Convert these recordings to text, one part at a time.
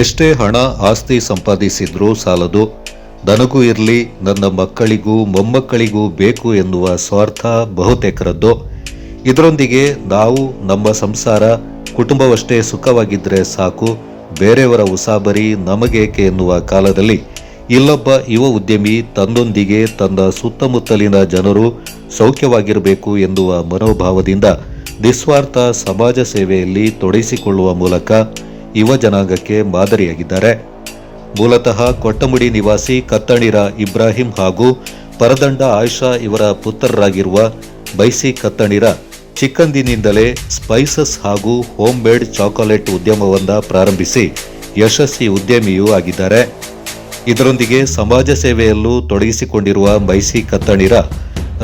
ಎಷ್ಟೇ ಹಣ ಆಸ್ತಿ ಸಂಪಾದಿಸಿದ್ರೂ ಸಾಲದು. ನನಗೂ ಇರಲಿ, ನನ್ನ ಮಕ್ಕಳಿಗೂ, ಮೊಮ್ಮಕ್ಕಳಿಗೂ ಬೇಕು ಎನ್ನುವ ಸ್ವಾರ್ಥ ಬಹುತೇಕರದ್ದು. ಇದರೊಂದಿಗೆ ನಾವು ನಮ್ಮ ಸಂಸಾರ ಕುಟುಂಬವಷ್ಟೇ ಸುಖವಾಗಿದ್ದರೆ ಸಾಕು. ಬೇರೆಯವರ ಉಸಾಬರಿ ನಮಗೇಕೆ ಎನ್ನುವ ಕಾಲದಲ್ಲಿ ಇಲ್ಲೊಬ್ಬ ಯುವ ಉದ್ಯಮಿ ತನ್ನೊಂದಿಗೆ ತನ್ನ ಸುತ್ತಮುತ್ತಲಿನ ಜನರು ಸೌಖ್ಯವಾಗಿರಬೇಕು ಎನ್ನುವ ಮನೋಭಾವದಿಂದ ನಿಸ್ವಾರ್ಥ ಸಮಾಜ ಸೇವೆಯಲ್ಲಿ ತೊಡಗಿಸಿಕೊಳ್ಳುವ ಮೂಲಕ ಯುವ ಜನಾಂಗಕ್ಕೆ ಮಾದರಿಯಾಗಿದ್ದಾರೆ. ಮೂಲತಃ ಕೊಟ್ಟಮುಡಿ ನಿವಾಸಿ ಕತ್ತಣಿರ ಇಬ್ರಾಹಿಂ ಹಾಗೂ ಪರದಂಡ ಆಯಿಷಾ ಇವರ ಪುತ್ರರಾಗಿರುವ ಬೈಸಿ ಕತ್ತಣಿರ ಚಿಕ್ಕಂದಿನಿಂದಲೇ ಸ್ಪೈಸಸ್ ಹಾಗೂ ಹೋಮ್ ಮೇಡ್ ಚಾಕೊಲೇಟ್ ಉದ್ಯಮವನ್ನು ಪ್ರಾರಂಭಿಸಿ ಯಶಸ್ವಿ ಉದ್ಯಮಿಯೂ ಆಗಿದ್ದಾರೆ. ಇದರೊಂದಿಗೆ ಸಮಾಜ ಸೇವೆಯಲ್ಲೂ ತೊಡಗಿಸಿಕೊಂಡಿರುವ ಮೈಸಿ ಕತ್ತಣಿರ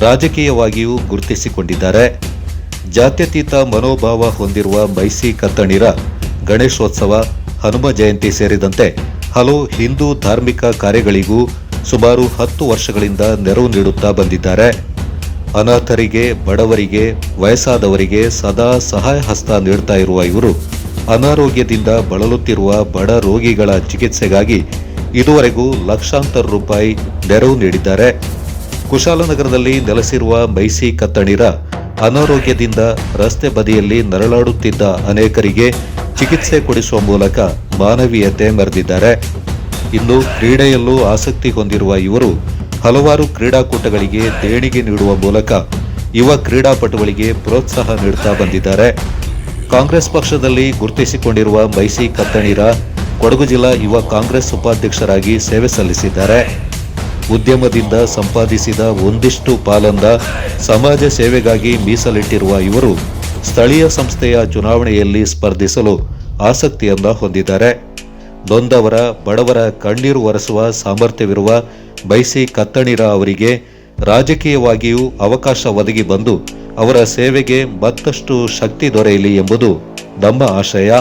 ರಾಜಕೀಯವಾಗಿಯೂ ಗುರುತಿಸಿಕೊಂಡಿದ್ದಾರೆ. ಜಾತ್ಯತೀತ ಮನೋಭಾವ ಹೊಂದಿರುವ ಮೈಸಿ ಕತ್ತಣಿರ ಗಣೇಶೋತ್ಸವ, ಹನುಮ ಜಯಂತಿ ಸೇರಿದಂತೆ ಹಲವು ಹಿಂದೂ ಧಾರ್ಮಿಕ ಕಾರ್ಯಗಳಿಗೂ ಸುಮಾರು ಹತ್ತು ವರ್ಷಗಳಿಂದ ನೆರವು ನೀಡುತ್ತಾ ಬಂದಿದ್ದಾರೆ. ಅನಾಥರಿಗೆ, ಬಡವರಿಗೆ, ವಯಸ್ಸಾದವರಿಗೆ ಸದಾ ಸಹಾಯ ಹಸ್ತ ನೀಡುತ್ತಾ ಇರುವ ಇವರು ಅನಾರೋಗ್ಯದಿಂದ ಬಳಲುತ್ತಿರುವ ಬಡ ರೋಗಿಗಳ ಚಿಕಿತ್ಸೆಗಾಗಿ ಇದುವರೆಗೂ ಲಕ್ಷಾಂತರ ರೂಪಾಯಿ ನೆರವು ನೀಡಿದ್ದಾರೆ. ಕುಶಾಲನಗರದಲ್ಲಿ ನೆಲೆಸಿರುವ ಮೈಸಿ ಕತ್ತಣಿರ ಅನಾರೋಗ್ಯದಿಂದ ರಸ್ತೆ ಬದಿಯಲ್ಲಿ ನರಳಾಡುತ್ತಿದ್ದ ಅನೇಕರಿಗೆ ಚಿಕಿತ್ಸೆ ಕೊಡಿಸುವ ಮೂಲಕ ಮಾನವೀಯತೆ ಮೆರೆದಿದ್ದಾರೆ ಇನ್ನು ಕ್ರೀಡೆಯಲ್ಲೂ ಆಸಕ್ತಿ ಹೊಂದಿರುವ ಇವರು ಹಲವಾರು ಕ್ರೀಡಾಕೂಟಗಳಿಗೆ ದೇಣಿಗೆ ನೀಡುವ ಮೂಲಕ ಯುವ ಕ್ರೀಡಾಪಟುಗಳಿಗೆ ಪ್ರೋತ್ಸಾಹ ನೀಡುತ್ತಾ ಬಂದಿದ್ದಾರೆ. ಕಾಂಗ್ರೆಸ್ ಪಕ್ಷದಲ್ಲಿ ಗುರುತಿಸಿಕೊಂಡಿರುವ ಮೈಸಿ ಕತ್ತಣೀರ ಕೊಡಗು ಜಿಲ್ಲಾ ಯುವ ಕಾಂಗ್ರೆಸ್ ಉಪಾಧ್ಯಕ್ಷರಾಗಿ ಸೇವೆ ಸಲ್ಲಿಸಿದ್ದಾರೆ. ಉದ್ಯಮದಿಂದ ಸಂಪಾದಿಸಿದ ಒಂದಿಷ್ಟು ಪಾಲನ್ನ ಸಮಾಜ ಸೇವೆಗಾಗಿ ಮೀಸಲಿಟ್ಟಿರುವ ಇವರು ಸ್ಥಳೀಯ ಸಂಸ್ಥೆಯ ಚುನಾವಣೆಯಲ್ಲಿ ಸ್ಪರ್ಧಿಸಲು ಆಸಕ್ತಿಯನ್ನು ಹೊಂದಿದ್ದಾರೆ. ನೊಂದವರ ಬಡವರ ಕಣ್ಣೀರು ಒರೆಸುವ ಸಾಮರ್ಥ್ಯವಿರುವ ಬೈಸಿ ಕತ್ತಣಿರ ಅವರಿಗೆ ರಾಜಕೀಯವಾಗಿಯೂ ಅವಕಾಶ ಒದಗಿ ಬಂದು ಅವರ ಸೇವೆಗೆ ಮತ್ತಷ್ಟು ಶಕ್ತಿ ದೊರೆಯಲಿ ಎಂಬುದು ನಮ್ಮ ಆಶಯ.